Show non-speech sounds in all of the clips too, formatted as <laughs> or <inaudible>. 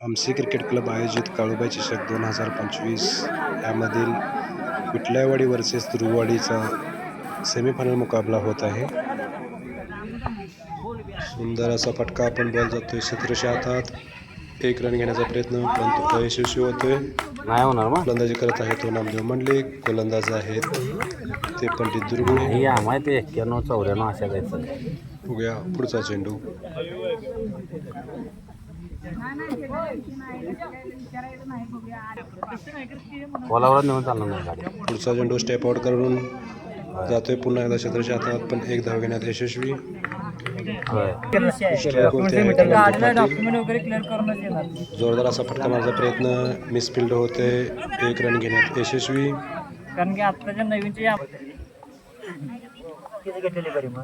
आमसी cricket club आयोजित काळूबाई चषक दोन हजार पंचवीस यामधील विटलायवाडी वर्सेस दुर्गवाडीचा सेमीफायनल मुकाबला होत आहे. सुंदर असा फटका आपण बॉल जातोय. सतराशे हातात एक रन घेण्याचा प्रयत्न परंतु अयशस्वी होतोय. नाही होणार मग. फलंदाजी करत आहे तो नामदेव मंडलिक. गोलंदाज आहेत. ते पंडित दुर्गुळे हे आम्हाला ते एक्क्याण्णव चौऱ्याण्णव अशा जायचं बघूया पुढचा चेंडू. बोलावर नेऊन चालणार नाही गाडी. पुढचा चेंडू स्टेप आउट करून जातोय पुन्हा एकदा सतराशे हातात पण एक धाव घेण्यात यशस्वी. जोरदार असा फटका मारण्याचा प्रयत्न मिसफिल्ड होते एक रन घेण्यात यशस्वी. कारण की आत्ताच्या नवीनचे या- किती घेतलेली बरी मग?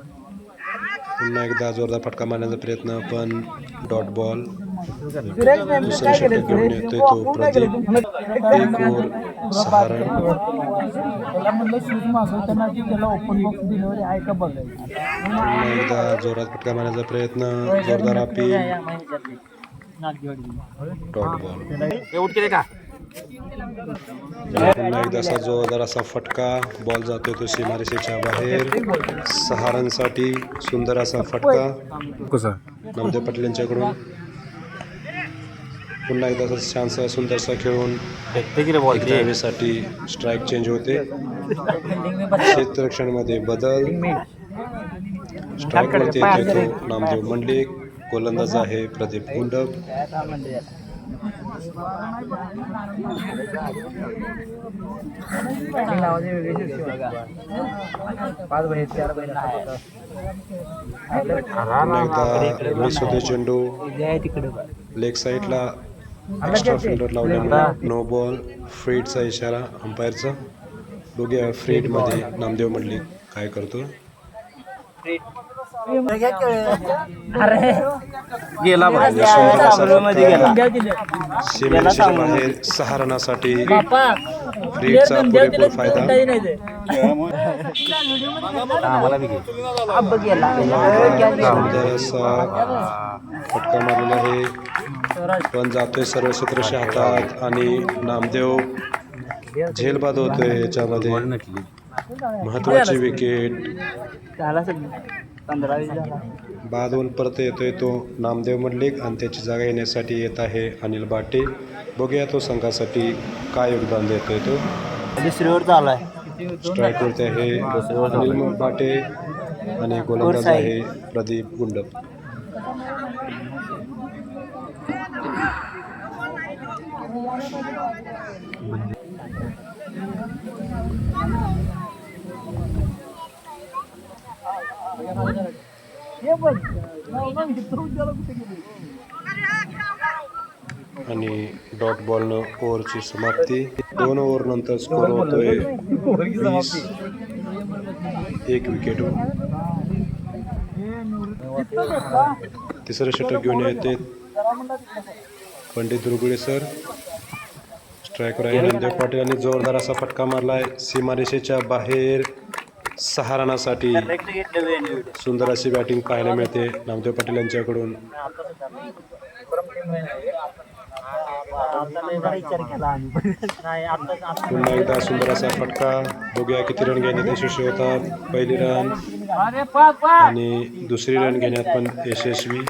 पुन्हा एकदा जोरदार फटका मारण्याचा प्रयत्न पण डॉट बॉल दुसऱ्या षटक घेऊन येतोय तो प्रदीप एक ओव्हर सहारण एकदा जोरात फटका मारण्याचा प्रयत्न जोरदार अपील डॉट बॉल पुन्हा एकदा असा जोरदार असा फटका बॉल जातोय तो सीमारेषेच्या बाहेर सहारांसाठी सुंदर असा फटका नवदे पटेलांच्याकडून यांच्याकडून पुन्हा एकदा असा छानसा सुंदरसा खेळून धावेसाठी स्ट्राईक चेंज होते. क्षेत्ररक्षणमध्ये बदल. स्ट्राईक वरती येतोय तो नामदेव मंडलिक. गोलंदाज आहे प्रदीप गुंडप. पुन्हा एकदा मिस होते चेंडू लेग साईडला एक्स्ट्रा फिल्डर लावल्यामुळे नो बॉल फ्रीडचा इशारा अंपायरचा बघूया फ्रीडमध्ये नामदेव मंडलिक काय करतो अरे गेला. बघ आणि सुंदर असा फटका द्या दिले सीमेच्या बाहेर सहा रनासाठी बापा फ्रीडचा पुरेपूर फायदा. गेला. असा फटका मारलेला आहे. पण जातोय सर्व सतराशे हातात आणि नामदेव झेलबाद होतोय याच्यामध्ये. महत्वाची विकेट झाला सगळं पंधरा वीस झाला बाद होऊन परत येतोय तो. नामदेव मंडलिक आणि त्याची जागा येण्यासाठी येत आहे अनिल बाटे. बघूया तो संघासाठी काय योगदान देतोय तो. दुसरीवर चालू आहे स्ट्राईकवरती आहे अनिल बाटे आणि गोलंदाज आहे. प्रदीप गुंडप आणि डॉट बॉलनं ओव्हरची समाप्ती. दोन ओव्हर नंतर स्कोर होतोय. एक विकेट. तिसरं षटक घेऊन येते. पंडित दुर्गुळे सर. स्ट्रायकर आहे. नंदेव पाटील आणि जोरदार असा फटका आहे सीमारेषेच्या बाहेर सहारणासाठी सुंदर अशी बॅटिंग पाहायला मिळते. नामदेव पाटील यांच्याकडून. पुन्हा एकदा सुंदर असा फटका. बघूया किती रन घेण्यात यशस्वी होतात. पहिली रन आणि दुसरी रन घेण्यात पण यशस्वी.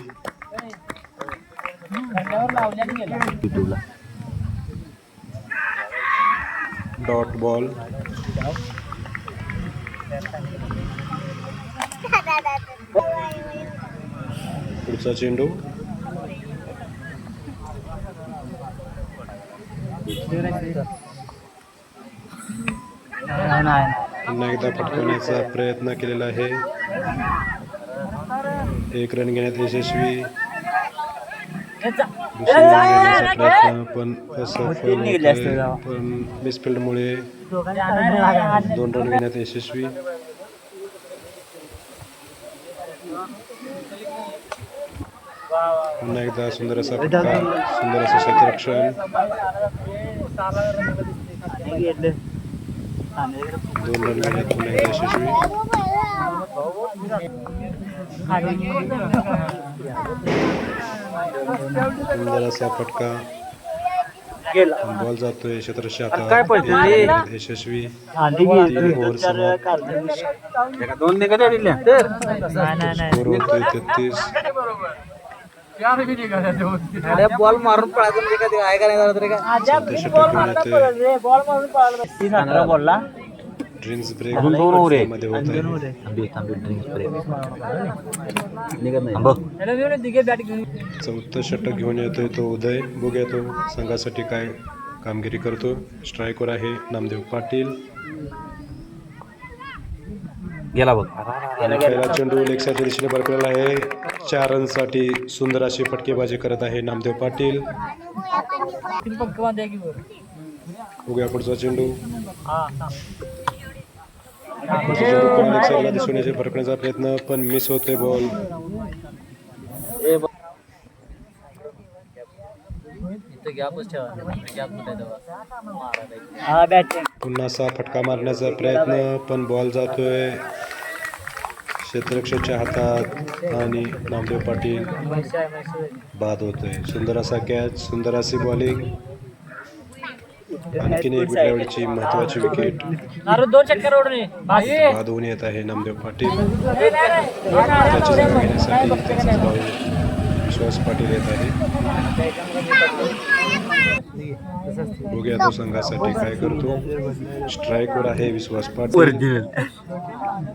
डॉट बॉल पुढचा चेंडू. पुन्हा एकदा फटकवण्याचा प्रयत्न केलेला आहे. एक रन घेण्यात यशस्वी दुसरी रन घेण्याचा प्रयत्न पण. पण मिसफिल्डमुळे दोन रन घेण्यात यशस्वी. पुन्हा एकदा सुंदर असा फटका सुंदर असं क्षेत्ररक्षण. दोन रन घेण्यात पुन्हा एकदा यशस्वी. असा फटका. बॉल जातोय क्षेत्रशी? आता. यशस्वी. दोन स्कोर होतोय तेहतीस. बॉल मारून पळायचं म्हणजे ते का नाही झालं तरी घेऊन येतोय बोलला ड्रिंक्स ब्रेक अजून दोन ओव्हर आहे. मध्ये होत आहे थांबी थांबी ड्रिंक्स ब्रेक निघत नाही थांब चौथं षटक घेऊन येतोय तो उदय बघूया तो संघासाठी काय कामगिरी करतो स्ट्रायकर आहे नामदेव पाटील गेला बघ आणि पहिला चेंडू लेक्साच्या दिशेने बरकलेला आहे चार रनसाठी सुंदर अशी फटकेबाजी करत आहे नामदेव पाटील बघूया पुढचा चेंडू दिसून येते फरकण्याचा प्रयत्न पण मिस होतोय बॉल पुन्हा असा फटका मारण्याचा प्रयत्न पण बॉल जातोय. क्षेत्ररक्षकच्या हातात आणि नामदेव पाटील बाद होतोय. सुंदर असा कॅच सुंदर अशी बॉलिंग आणखीन एक विकेटची महत्वाची विकेट. दोन चक्कर येत आहे नामदेव पाटील. त्याची जागा घेण्यासाठी त्याचा भाऊ विश्वास पाटील येत आहे. बघूया तो संघासाठी काय करतो. स्ट्राईकवर आहे विश्वास पाटील. ओरिजिनल.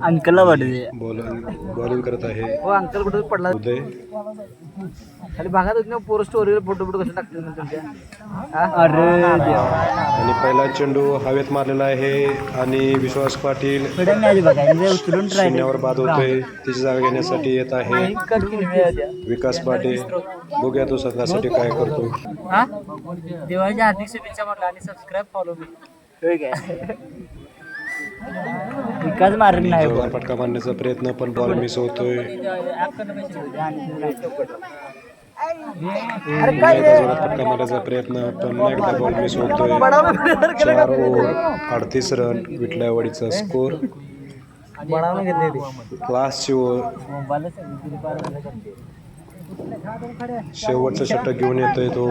अंकलला वाटते बॉलिंग बॉलिंग करत आहे. हो अंकल कुठे पडला? उदय. खाली भागात होती ना पोर स्टोरीवर फोटो फोटो कसे टाकते ना तुमच्या अरे आणि पहिला चेंडू हवेत मारलेला आहे आणि विश्वास पाटील शून्यावर बाद होतोय. त्याची जागा घेण्यासाठी येत आहे. विकास पाटील. बघूया तो संघासाठी काय करतो हा? दिवाळीच्या हार्दिक शुभेच्छा म्हटलं आणि सबस्क्राईब फॉलो मी विकास मारली नाही. फटका मारण्याचा प्रयत्न पण बॉल मिस होतोय. जोरात फटका मारण्याचा प्रयत्न. पुन्हा एकदा बॉल मिस होतोय. चार ओव्हर अडतीस रन विटल्यावाडीचा स्कोर क्लासची ओव्हर शेवटचं षटक घेऊन येतोय तो.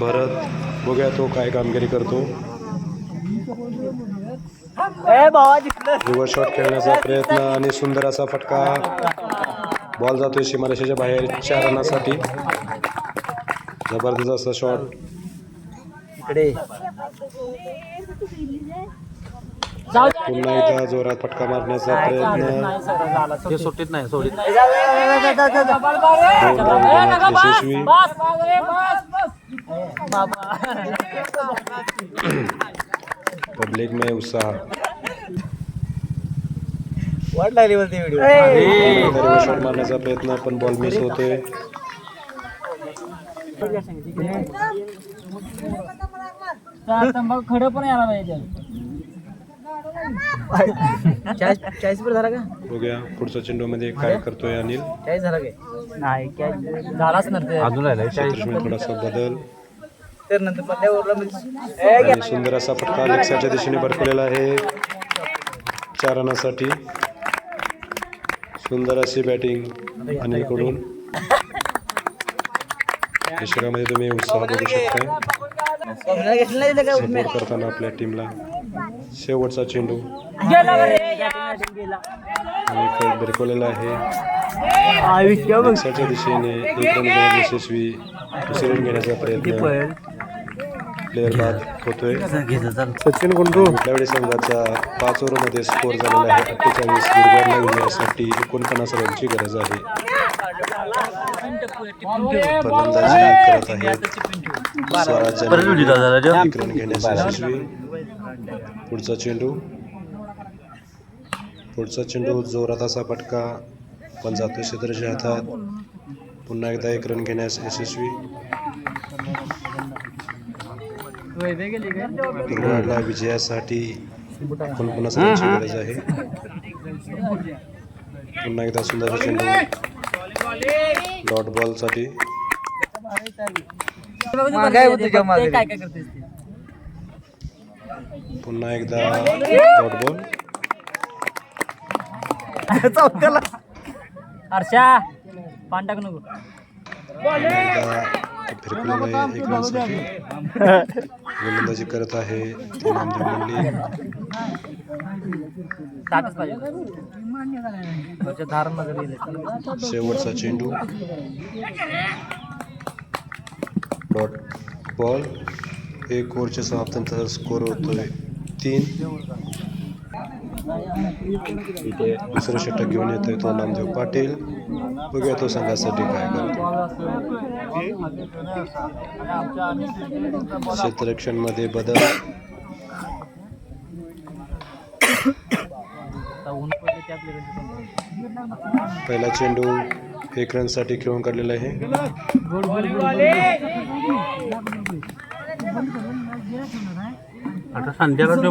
भरत बघूया तो काय कामगिरी करतो. रिव्हर्स शॉट खेळण्याचा प्रयत्न आणि सुंदर असा फटका. बॉल जातोय सीमारेषेच्या बाहेर चार रनासाठी. जबरदस्त असा शॉट इकडे. पुन्हा एकदा जोरात फटका मारण्याचा प्रयत्न. ते सुट्टीत नाही सोडीत. यशस्वी. पब्लिक में उत्साह. व्हिडिओ मारण्याचा प्रयत्न पण बॉल मिस होतोय. खडं पण यायला पाहिजे. चाळीस वर झाला का? बघूया पुढच्या चेंडूमध्ये काय करतोय अनिल? चाळीस झाला काय? नाही झालाच नंतर. अजून राहिला थोडासा बदल. तर नंतर ओव्हरला आणि सुंदर असा फटका लेक्साच्या दिशेने बरकलेला आहे. चार रनासाठी. सुंदर अशी बॅटिंग अनिलकडून. प्रेक्षकामध्ये तुम्ही उत्साह बघू दिलं सपोर्ट करताना आपल्या टीमला शेवटचा चेंडू. आणि खेळ भिरकवलेला आहे. दिशेने एक रन यशस्वी दुसरे रन घेण्याचा प्रयत्न. प्लेअर बाद होतोय. सचिन गुंडू. विटलावडी संघाचा पाच ओव्हरमध्ये स्कोर झालेला आहे? अठ्ठेचाळीस गुडगरला विजयासाठी एकोणपन्नास रनची गरज आहे. फलंदाजी करत आहेत स्वराज यांनी एक रन घेण्यास यशस्वी पुढचा चेंडू. पुढचा चेंडू जोरात असा फटका पण जातो क्षेत्राच्या हातात. पुन्हा एकदा एक रन घेण्यास यशस्वी. दुर्गाडला विजयासाठी रनची गरज आहे. पुन्हा एकदा सुंदर चेंडू डॉट बॉलसाठी. पुन्हा एकदा डॉट बॉल. चौथ्याला. हर्षा पान टाक नको. पुन्हा एकदा फिरकुलेला एक गोलंदाजी करत आहे ते शेवटचा चेंडू. Dot ball. एक ओव्हरच्या समाप्तीनंतर स्कोर होतोय तीन. इथे दुसरं षटक घेऊन येतोय तो नामदेव पाटील. बघूया तो संघासाठी काय करतो क्षेत्ररक्षणमध्ये बदल. पहिला चेंडू एक रनसाठी खेळून काढलेला आहे. आता संध्याकाळ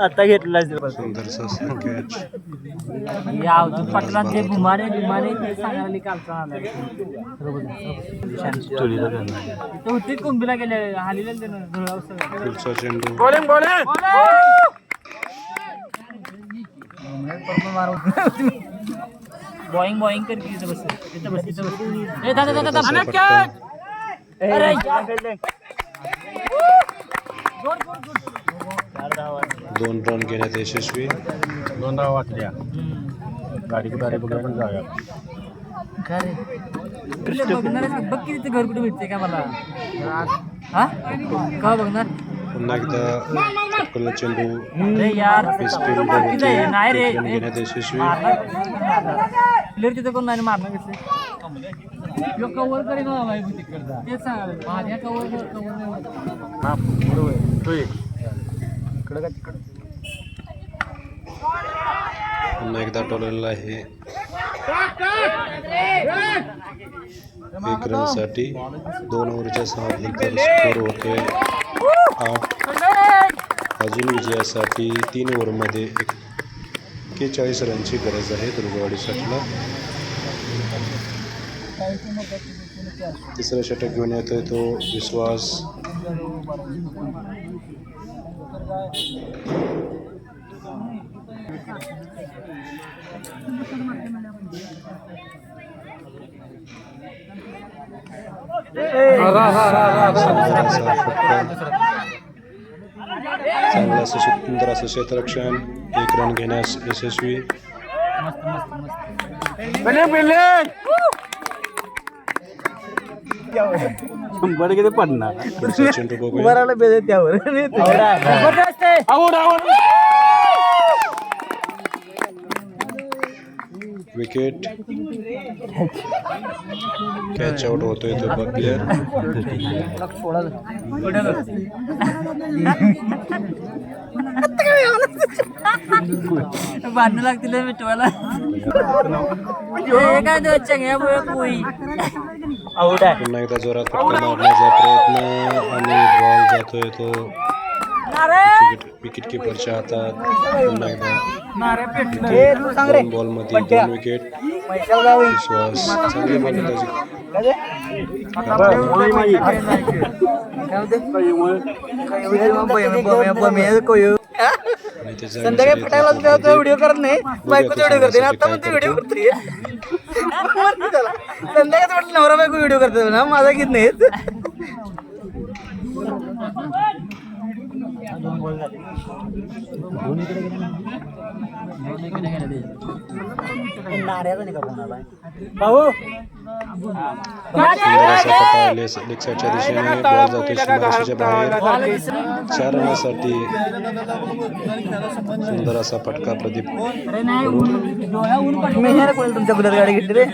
आता घेतला सुंदरसा कॅच या अवधूत पाटलांचे बुमारे बिमारे ते सांगायला कालचा आला ते होते कुंभीला गेले हालीला त्यानं धुळावर सगळं. पुढचा चेंडू बॉईंग बॉईंग कर की इथं बस इथं बस इथं बस. ए दादा दादा दादा. सुंदरसा फटका. अरे यार. दोन रन घेण्यात यशस्वी. दोन धावा वाचल्या. गाडी कुठे बघूया पण जाऊया. बघ की तिथं घर कुठे भेटते का मला. हा? बघणार? पुन्हा एकदा चेंडू. नाही रे. घेण्यात यशस्वी. प्लेअर तिथं कोण नाही मारणार कसं कव्हर करीन बाबा तिकडचा तेच सांगायला माझ्या कव्हर कव्हर बरोबर तो एक इकडं का तिकडं? पुन्हा एकदा टोलवलेलं आहे एक रनसाठी दोन ओव्हरच्या समाप्तीनंतर स्कोर होतोय. आठ. अजून विजयासाठी तीन ओव्हरमध्ये एक्केचाळीस रनची गरज आहे दुर्गवाडीसाठीला तिसरं षटक घेऊन येतोय तो विश्वास. चांगला असं सुंदर असं क्षेत्ररक्षण एक रन घेण्यास यशस्वी शंभर किती पडणार. त्यावर. विकेट कॅच आउट होतोय तो प्लेअर भांडणं लागतील मिटवायला. <laughs> हे काय ते चंगळ्यामुळे पोई पुन्हा एकदा जोरात फटका मारण्याचा प्रयत्न आणि बॉल जातोय तो. विकेट विकेट किपरच्या हातात. पुन्हा एकदा. दोन बॉलमध्ये दोन विकेट विश्वास. चांगली फलंदाजी त्याच्या संध्याकाळी फटायला मध्ये व्हिडिओ करत नाही. बायकोचा व्हिडिओ करते आता पण ते व्हिडिओ करते? संध्याकाळी म्हटलं नवरा बायको व्हिडिओ करते ना माझा घेत नाहीत सुंदर असा पटा लेस- लेग साईडच्या दिशेने बॉल जातोय सीमारेषेच्या बाहेर चार रनासाठी सुंदर असा फटका प्रदीप तुमच्या बुलेट गाडी घेतली रे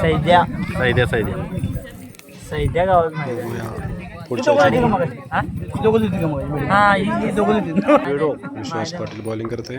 सैद्या साईद्या साईद्या सैद्या गावात पुढच्या विश्वास पाटील बॉलिंग करते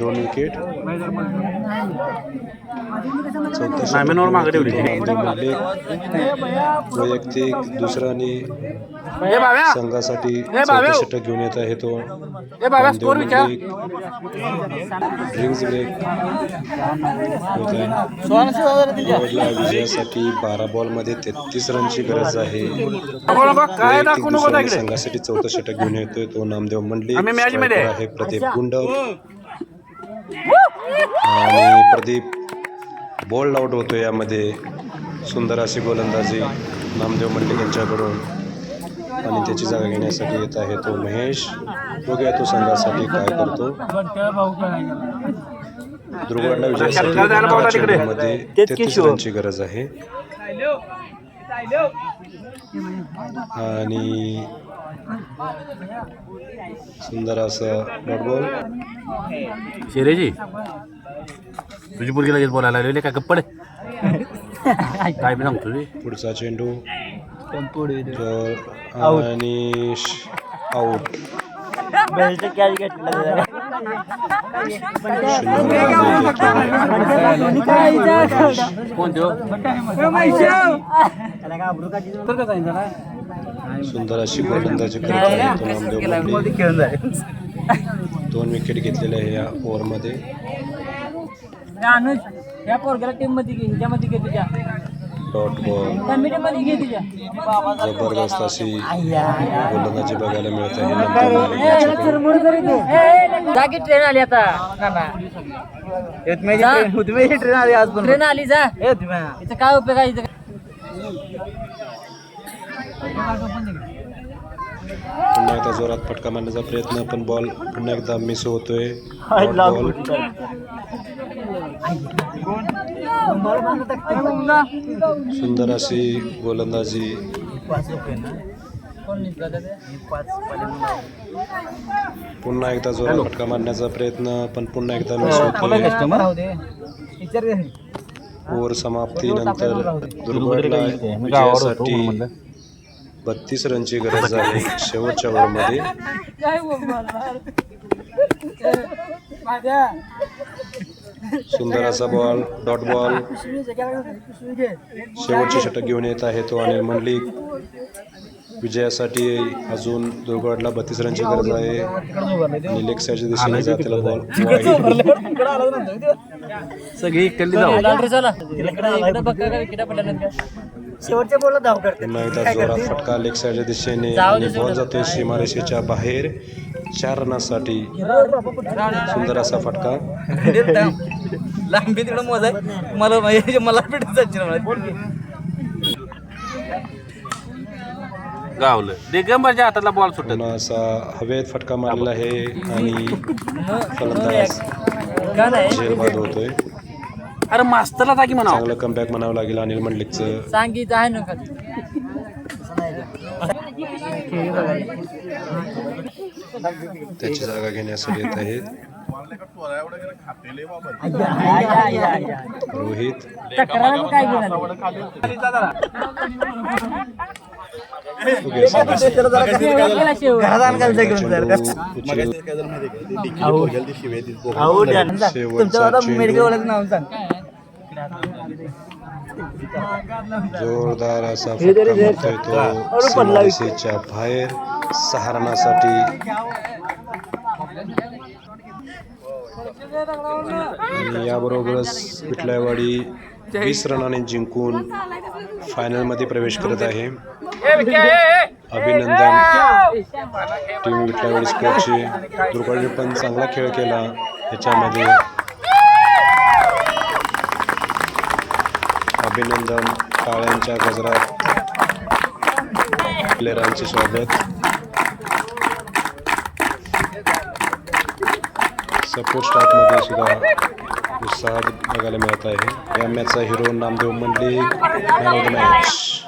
दोन विकेट चौथा षटक वैयक्तिक दुसरा आणि संघासाठी चौथा षटक घेऊन येत आहे तो. ड्रिंक्स ब्रेक विजयासाठी बारा बॉलमध्ये तेहतीस रनची गरज आहे. संघासाठी चौथा षटक घेऊन येतोय तो नामदेव striker आहे प्रदीप गुंडव. आणि प्रदीप बोल्ड आउट होतो यामध्ये. सुंदर अशी गोलंदाजी नामदेव मंडलिक यांच्याकडून. आणि त्याची जागा घेण्यासाठी येत आहे तो महेश. बघूया तो संघासाठी काय करतो. दुर्गडला विजयासाठी मध्ये तेहतीस रनची गरज आहे. आणि सुंदर असं डॉट बॉल शेरेजी तुझी मुलगी लगेच बोलायला लागलेली काय गप्पड काय बी सांगतो पुढचा चेंडू. तर आणि आऊट कोण देऊ सुंदर अशी गोलंदाजी करत. दोन विकेट घेतलेले आहे या ओव्हरमध्ये. अनुज या पोरग्याला टीममध्ये घे ह्याच्यामध्ये घे तुझ्या. डॉट बॉलमध्ये घे तुझ्या. जबरदस्त अशी गोलंदाजी बघायला मिळत आहे. जागी ट्रेन आली आता. ट्रेन आली आज पण. ट्रेन आली जा. इथं काय उपयोग आहे? इथं पुन्हा एकदा जोरात फटका मारण्याचा प्रयत्न पण बॉल पुन्हा एकदा मिस होतोय. ball. सुंदर अशी गोलंदाजी. पुन्हा एकदा जोरात फटका मारण्याचा प्रयत्न पण पुन्हा एकदा मिस होतोय. ओव्हर समाप्तीनंतर विजयासाठी बत्तीस रनची गरज आहे शेवटच्या ओव्हरमध्ये. सुंदर असा बॉल डॉट बॉल. शेवटचे षटक घेऊन येत आहे तो अनिल मंडलिक. विजयासाठी अजून दुर्गडला बत्तीस रनची गरज आहे. आणि लेग साईडच्या दिशेने जातेला बॉल सगळी इकडली जोरात फटका लेग साईडच्या दिशेने आणि बॉल जातोय सीमारेषेच्या बाहेर. चार रनासाठी सुंदर असा फटका. <laughs> लांबी तिकडं मोजाय. मला माहिती- मला भेटत जायची गावलं. दिगंबरच्या हातातला बॉल सुटत. पुन्हा असा हवेत फटका मारलेला आहे आणि फलंदाज होतोय. अरे मास्तरला जागी म्हणा चांगलं कमबॅक म्हणावं लागेल अनिल मंडलिकचं. सांगित आहे ना त्याची जागा घेण्यासाठी येत आहेत. रोहित. तक्रार काय घेणार जोरदार असा तो सीमारेषेच्या बाहेर सहारणासाठी आणि याबरोबरच पिठल्यावाडी वीस रनाने जिंकून फायनलमध्ये प्रवेश करत आहे अभिनंदन. टीम विठलावाडी स्पोर्टचे दुर्गाने पण चांगला खेळ केला. याच्यामध्ये अभिनंदन टाळ्यांच्या गजरात. प्लेयरांचे स्वागत. सपोर्ट स्टाफमध्ये सुद्धा उत्साहात बघायला मिळत आहे. या मॅचचा hero Namdev Mandlik man of the match